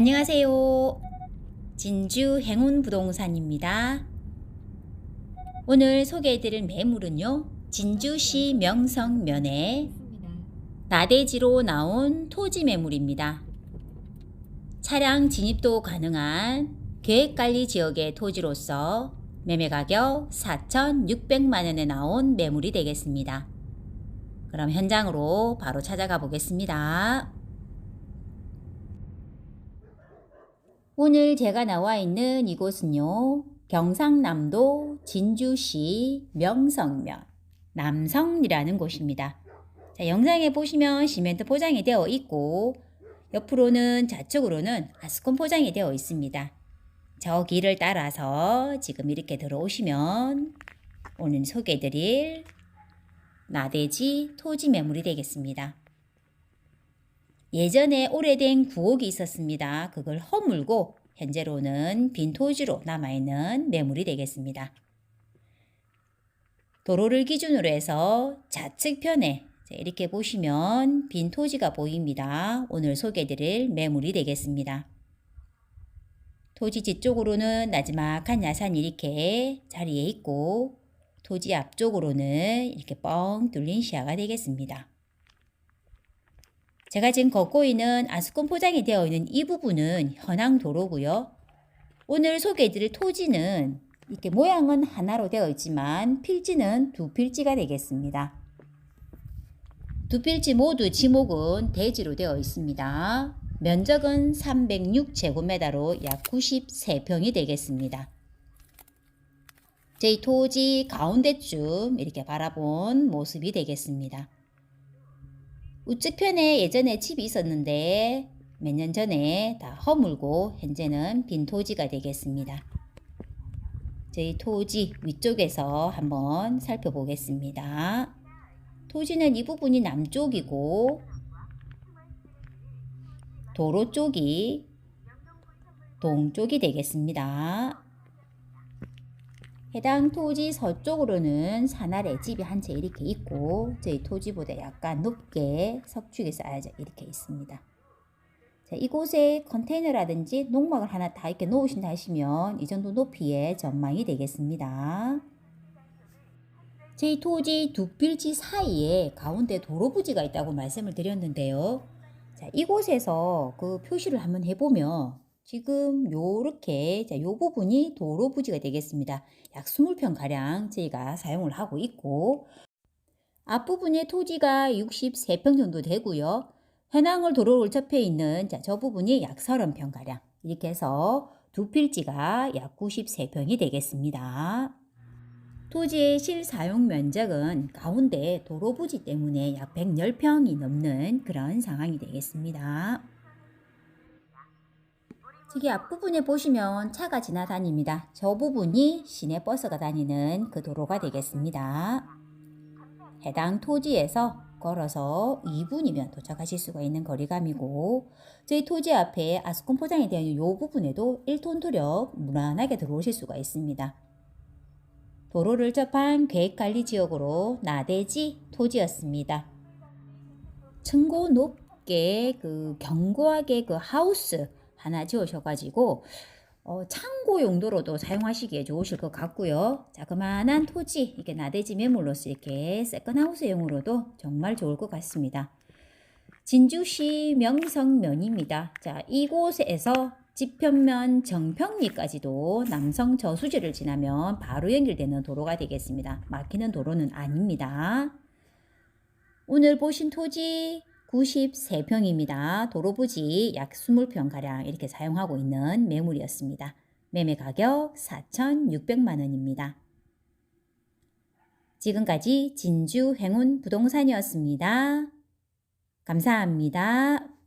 안녕하세요. 진주 행운 부동산입니다. 오늘 소개해드릴 매물은요. 진주시 명성면에 나대지로 나온 토지 매물입니다. 차량 진입도 가능한 계획관리 지역의 토지로서 매매 가격 4,600만 원에 나온 매물이 되겠습니다. 그럼 현장으로 바로 찾아가 보겠습니다. 오늘 제가 나와 있는 이곳은요. 경상남도 진주시 명성면 남성이라는 곳입니다. 자, 영상에 보시면 시멘트 포장이 되어 있고 옆으로는 좌측으로는 아스콘 포장이 되어 있습니다. 저 길을 따라서 지금 이렇게 들어오시면 오늘 소개해드릴 나대지 토지 매물이 되겠습니다. 예전에 오래된 구옥이 있었습니다. 그걸 허물고 현재로는 빈 토지로 남아있는 매물이 되겠습니다. 도로를 기준으로 해서 좌측편에 이렇게 보시면 빈 토지가 보입니다. 오늘 소개드릴 매물이 되겠습니다. 토지 뒤쪽으로는 나지막한 야산이 이렇게 자리에 있고 토지 앞쪽으로는 이렇게 뻥 뚫린 시야가 되겠습니다. 제가 지금 걷고 있는 아스콘 포장이 되어 있는 이 부분은 현황 도로고요. 오늘 소개해드릴 토지는 이렇게 모양은 하나로 되어 있지만 필지는 두 필지가 되겠습니다. 두 필지 모두 지목은 대지로 되어 있습니다. 면적은 306제곱미터로 약 93평이 되겠습니다. 제 토지 가운데쯤 이렇게 바라본 모습이 되겠습니다. 우측편에 예전에 집이 있었는데 몇 년 전에 다 허물고 현재는 빈 토지가 되겠습니다. 저희 토지 위쪽에서 한번 살펴보겠습니다. 토지는 이 부분이 남쪽이고 도로 쪽이 동쪽이 되겠습니다. 해당 토지 서쪽으로는 산아래 집이 한 채 이렇게 있고 저희 토지보다 약간 높게 석축이 쌓여져 이렇게 있습니다. 자, 이곳에 컨테이너라든지 농막을 하나 다 이렇게 놓으신다 하시면 이 정도 높이의 전망이 되겠습니다. 저희 토지 두 필지 사이에 가운데 도로 부지가 있다고 말씀을 드렸는데요. 자, 이곳에서 그 표시를 한번 해보면 지금 요렇게 자, 요 부분이 도로 부지가 되겠습니다. 약 20평 가량 저희가 사용을 하고 있고 앞부분의 토지가 63평 정도 되고요. 현황을 도로를 접해 있는 자, 저 부분이 약 30평 가량 이렇게 해서 두 필지가 약 93평이 되겠습니다. 토지의 실사용 면적은 가운데 도로 부지 때문에 약 110평이 넘는 그런 상황이 되겠습니다. 저기 앞부분에 보시면 차가 지나다닙니다. 저 부분이 시내 버스가 다니는 그 도로가 되겠습니다. 해당 토지에서 걸어서 2분이면 도착하실 수가 있는 거리감이고 저희 토지 앞에 아스콘 포장이 되어 있는 이 부분에도 1톤 도력 무난하게 들어오실 수가 있습니다. 도로를 접한 계획관리 지역으로 나대지 토지였습니다. 층고 높게 그 견고하게 그 하우스 하나 지으셔가지고 어, 창고 용도로도 사용하시기에 좋으실 것 같고요. 자그마한 토지, 이게 나대지 매물로서 이렇게 세컨하우스용으로도 정말 좋을 것 같습니다. 진주시 명성면입니다. 자, 이곳에서 지편면 정평리까지도 남성 저수지를 지나면 바로 연결되는 도로가 되겠습니다. 막히는 도로는 아닙니다. 오늘 보신 토지 93평입니다. 도로 부지 약 20평가량 이렇게 사용하고 있는 매물이었습니다. 매매 가격 4,600만 원입니다. 지금까지 진주 행운 부동산이었습니다. 감사합니다.